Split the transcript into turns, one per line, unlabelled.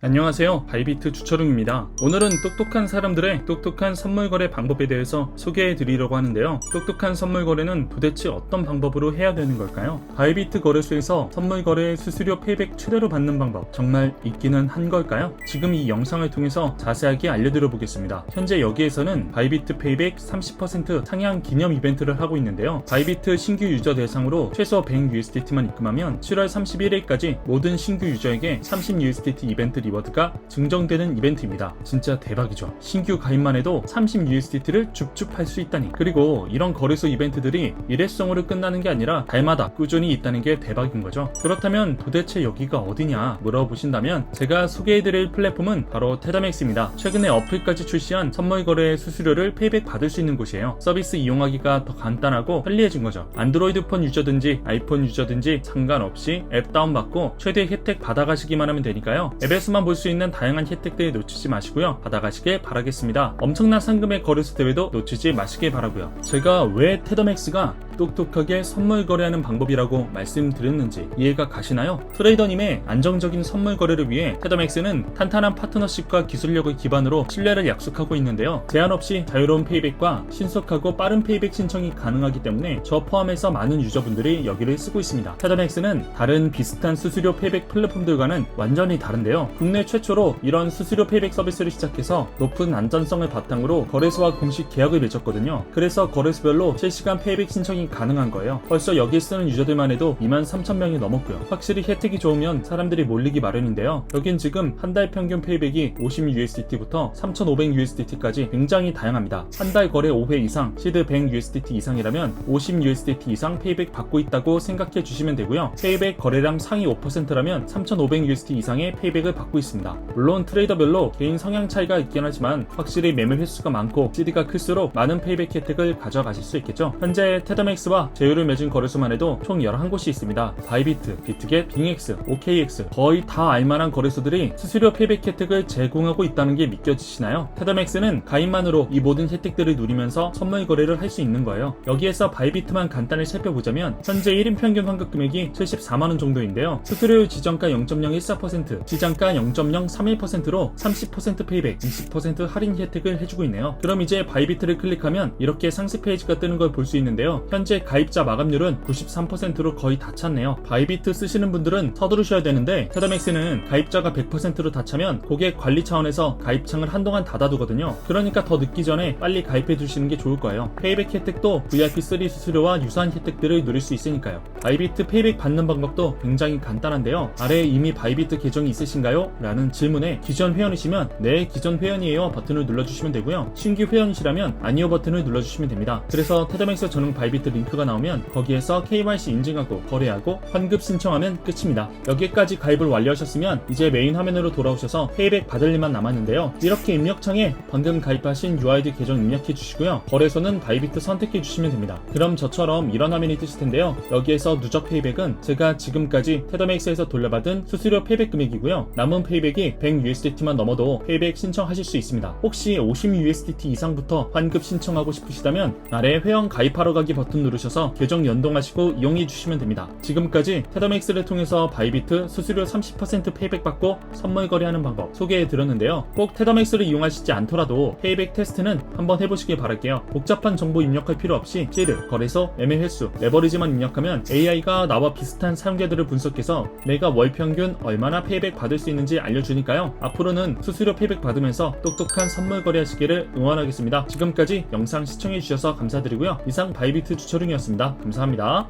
안녕하세요. 바이비트 주철웅입니다. 오늘은 똑똑한 사람들의 똑똑한 선물 거래 방법에 대해서 소개해 드리려고 하는데요. 똑똑한 선물 거래는 도대체 어떤 방법으로 해야 되는 걸까요? 바이비트 거래소에서 선물 거래 수수료 페이백 최대로 받는 방법 정말 있기는 한 걸까요? 지금 이 영상을 통해서 자세하게 알려드려 보겠습니다. 현재 여기에서는 바이비트 페이백 30% 상향 기념 이벤트를 하고 있는데요. 바이비트 신규 유저 대상으로 최소 100USDT만 입금하면 7월 31일까지 모든 신규 유저에게 30USDT 이벤트 리워드가 증정되는 이벤트입니다. 진짜 대박이죠. 신규 가입만 해도 30USDT를 줍줍 할 수 있다니. 그리고 이런 거래소 이벤트들이 일회성으로 끝나는 게 아니라 달마다 꾸준히 있다는 게 대박인 거죠. 그렇다면 도대체 여기가 어디냐 물어보신다면 제가 소개해드릴 플랫폼은 바로 테더맥스입니다. 최근에 어플까지 출시한 선물 거래 수수료를 페이백 받을 수 있는 곳이에요. 서비스 이용하기가 더 간단하고 편리해진 거죠. 안드로이드 폰 유저든지 아이폰 유저든지 상관없이 앱 다운받고 최대 혜택 받아가시기만 하면 되니까요. 앱에서만 볼 수 있는 다양한 혜택들 놓치지 마시고요. 받아가시길 바라겠습니다. 엄청난 상금의 거래소 대회도 놓치지 마시길 바라고요. 제가 왜 테더맥스가 똑똑하게 선물 거래하는 방법이라고 말씀드렸는지 이해가 가시나요? 트레이더님의 안정적인 선물 거래를 위해 테더맥스는 탄탄한 파트너십과 기술력을 기반으로 신뢰를 약속하고 있는데요. 제한 없이 자유로운 페이백과 신속하고 빠른 페이백 신청이 가능하기 때문에 저 포함해서 많은 유저분들이 여기를 쓰고 있습니다. 테더맥스는 다른 비슷한 수수료 페이백 플랫폼들과는 완전히 다른데요. 국내 최초로 이런 수수료 페이백 서비스를 시작해서 높은 안전성을 바탕으로 거래소와 공식 계약을 맺었거든요. 그래서 거래소별로 실시간 페이백 신청이 가능한 거예요. 벌써 여기 쓰는 유저들만 해도 2만 3천 명이 넘었고요. 확실히 혜택이 좋으면 사람들이 몰리기 마련인데요. 여긴 지금 한 달 평균 페이백이 50USDT부터 3,500USDT까지 굉장히 다양합니다. 한 달 거래 5회 이상, 시드 100USDT 이상이라면 50USDT 이상 페이백 받고 있다고 생각해 주시면 되고요. 페이백 거래량 상위 5%라면 3,500USD 이상의 페이백을 받고 있습니다. 물론 트레이더별로 개인 성향 차이가 있긴 하지만 확실히 매매 횟수가 많고 CD가 클수록 많은 페이백 혜택을 가져가실 수 있겠죠. 현재 테더맥스와 제휴를 맺은 거래소만 해도 총 11곳이 있습니다. 바이비트, 비트겟, 빙엑스, OKX 거의 다 알만한 거래소들이 수수료 페이백 혜택을 제공하고 있다는 게 믿겨지시나요? 테더맥스는 가입만으로 이 모든 혜택들을 누리면서 선물 거래를 할 수 있는 거예요. 여기에서 바이비트만 간단히 살펴보자면 현재 1인 평균 환급 금액이 74만원 정도인데요. 수수료율 지정가 0.014%, 지정가 0.031%로 30% 페이백, 20% 할인 혜택을 해주고 있네요. 그럼 이제 바이비트를 클릭하면 이렇게 상세 페이지가 뜨는 걸 볼 수 있는데요. 현재 가입자 마감률은 93%로 거의 다 찼네요. 바이비트 쓰시는 분들은 서두르셔야 되는데 테더맥스는 가입자가 100%로 다 차면 고객 관리 차원에서 가입창을 한동안 닫아두거든요. 그러니까 더 늦기 전에 빨리 가입해 두시는 게 좋을 거예요. 페이백 혜택도 VIP3 수수료와 유사한 혜택들을 누릴 수 있으니까요. 바이비트 페이백 받는 방법도 굉장히 간단한데요. 아래에 이미 바이비트 계정이 있으신가요? 라는 질문에 기존 회원이시면 네 기존 회원이에요 버튼을 눌러주시면 되고요. 신규 회원이시라면 아니요 버튼을 눌러주시면 됩니다. 그래서 테더맥스 전용 바이비트 링크가 나오면 거기에서 KYC 인증하고 거래하고 환급 신청하면 끝입니다. 여기까지 가입을 완료하셨으면 이제 메인 화면으로 돌아오셔서 페이백 받을 일만 남았는데요. 이렇게 입력창에 방금 가입하신 UID 계정 입력해 주시고요. 거래소는 바이비트 선택해 주시면 됩니다. 그럼 저처럼 이런 화면이 뜨실 텐데요. 여기에서 누적 페이백은 제가 지금까지 테더맥스에서 돌려받은 수수료 페이백 금액이고요. 남은 페이백이 100USDT만 넘어도 페이백 신청하실 수 있습니다. 혹시 50USDT 이상부터 환급 신청하고 싶으시다면 아래 회원 가입하러 가기 버튼 누르셔서 계정 연동하시고 이용해 주시면 됩니다. 지금까지 테더맥스를 통해서 바이비트 수수료 30% 페이백 받고 선물 거래하는 방법 소개해 드렸는데요. 꼭 테더맥스를 이용하시지 않더라도 페이백 테스트는 한번 해보시길 바랄게요. 복잡한 정보 입력할 필요 없이 시드, 거래소, 매매 횟수, 레버리지만 입력하면 AI가 나와 비슷한 사용자들을 분석해서 내가 월 평균 얼마나 페이백 받을 수 있는 지 알려주니까요. 앞으로는 수수료 페이백 받으면서 똑똑한 선물 거래하시기를 응원하겠습니다. 지금까지 영상 시청해주셔서 감사드리고요. 이상 바이비트 주철웅이었습니다. 감사합니다.